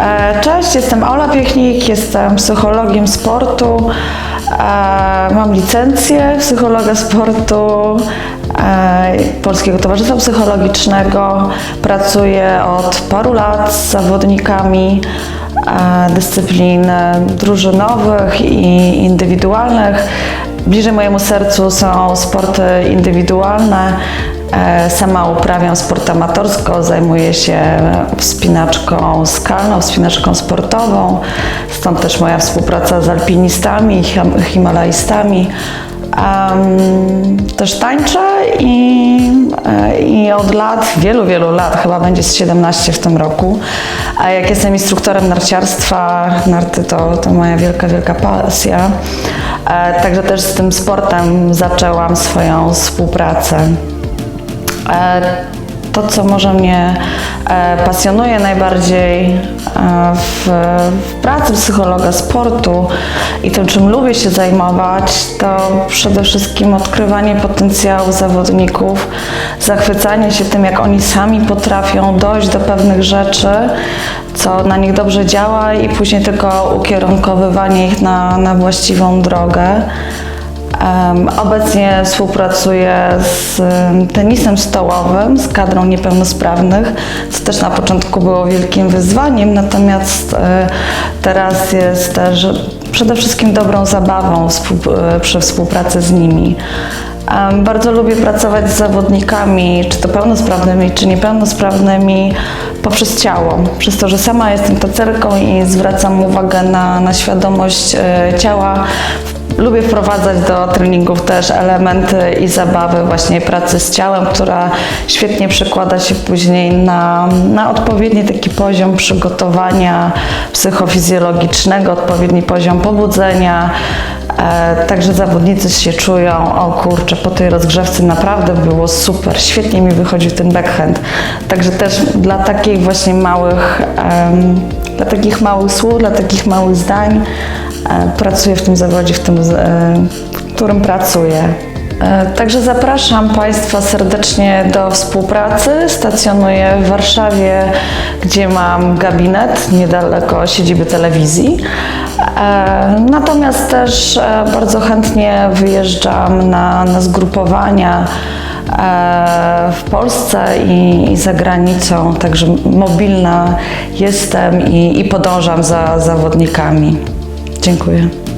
E, Cześć, jestem Ola Piechnik, jestem psychologiem sportu. E, Mam licencję psychologa sportu e, Polskiego Towarzystwa Psychologicznego. Pracuję od paru lat z zawodnikami dyscyplin drużynowych i indywidualnych. Bliżej mojemu sercu są sporty indywidualne. E, Sama uprawiam sport amatorsko, zajmuję się wspinaczką skalną, wspinaczką sportową, stąd też moja współpraca z alpinistami, him- himalajstami. Em, też tańczę i, e, i od lat, wielu, wielu lat, chyba będzie z 17 w tym roku. A jak jestem instruktorem narciarstwa, narty to, to moja wielka, wielka pasja. E, Także też z tym sportem zaczęłam swoją współpracę. To, co może mnie e, pasjonuje najbardziej e, w, w pracy psychologa sportu i tym, czym lubię się zajmować, to przede wszystkim odkrywanie potencjału zawodników, zachwycanie się tym, jak oni sami potrafią dojść do pewnych rzeczy, co na nich dobrze działa i później tylko ukierunkowywanie ich na, na właściwą drogę. Obecnie współpracuję z em, tenisem stołowym, z kadrą niepełnosprawnych, co też na początku było wielkim wyzwaniem, natomiast e, teraz jest też przede wszystkim dobrą zabawą e, przy współpracy z nimi. Bardzo lubię pracować z zawodnikami, czy to pełnosprawnymi, czy niepełnosprawnymi, poprzez ciało. Przez to, że sama jestem tacerką i zwracam uwagę na, na świadomość e, ciała, Lubię wprowadzać do treningów też elementy i zabawy właśnie pracy z ciałem, która świetnie przekłada się później na, na odpowiedni taki poziom przygotowania psychofizjologicznego, odpowiedni poziom pobudzenia. E, także zawodnicy się czują, o kurczę, po tej rozgrzewce naprawdę było super, świetnie mi wychodził ten backhand. Także też dla takich właśnie małych, em, dla takich małych słów, dla takich małych zdań pracuję w tym zawodzie, w tym, e, w którym pracuję. E, Także zapraszam Państwa serdecznie do współpracy. Stacjonuję w Warszawie, gdzie mam gabinet niedaleko siedziby telewizji. E, Natomiast też e, bardzo chętnie wyjeżdżam na, na zgrupowania e, w Polsce i, i za granicą, także mobilna jestem i, i podążam za zawodnikami. Dziękuję.